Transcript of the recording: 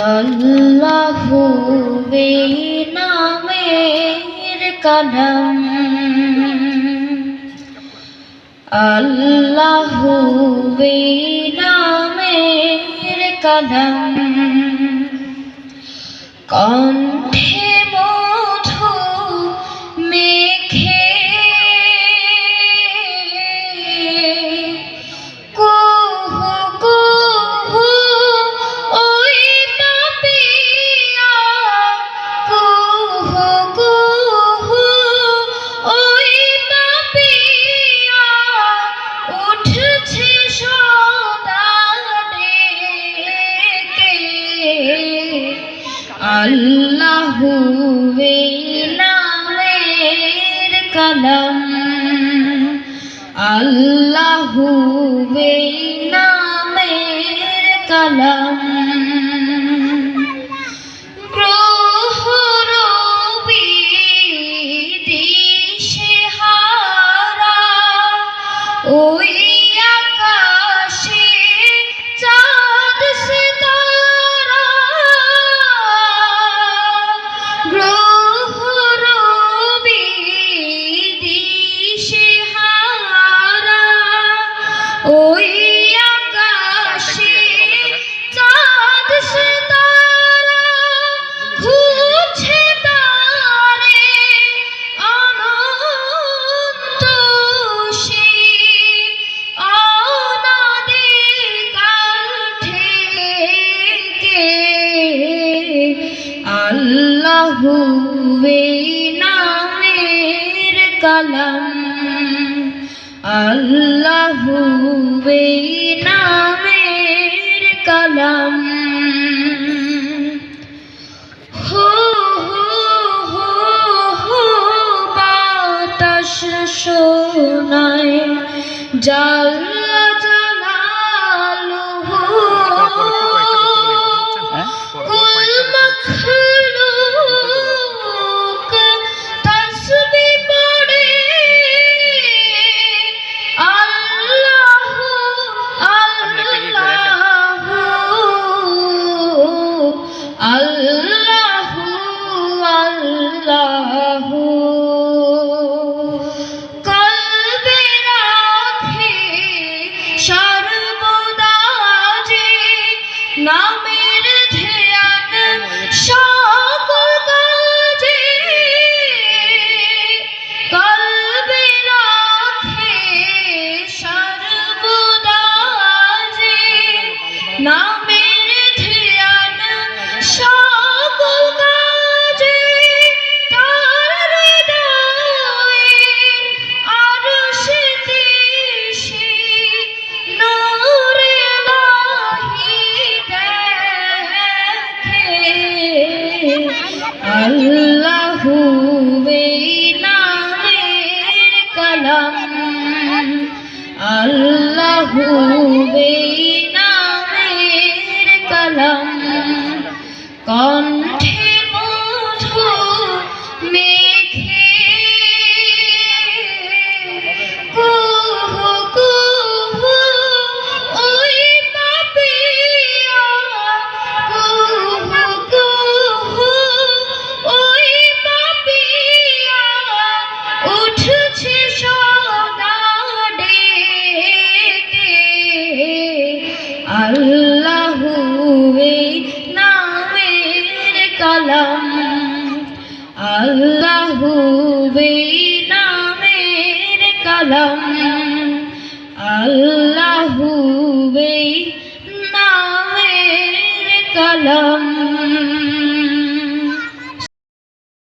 আল্লাহু নামের কদম আল্লাহু নামের কদম কণ্ঠে আল্লাহু নামের কলম। আল্লাহু নামের কলম। আল্লাহু নামের কলম আল্লাহ আল্লাহু নামের কলম হো নামের ধ্যান সকল কাজে কলবে রাখে সর্বদা যে আল্লাহ আল্লাহু নামের কলম। কণ্ঠে আল্লাহু নামের কলম। আল্লাহুয়ে নামের কলম। আল্লাহুয়ে নামের কলম।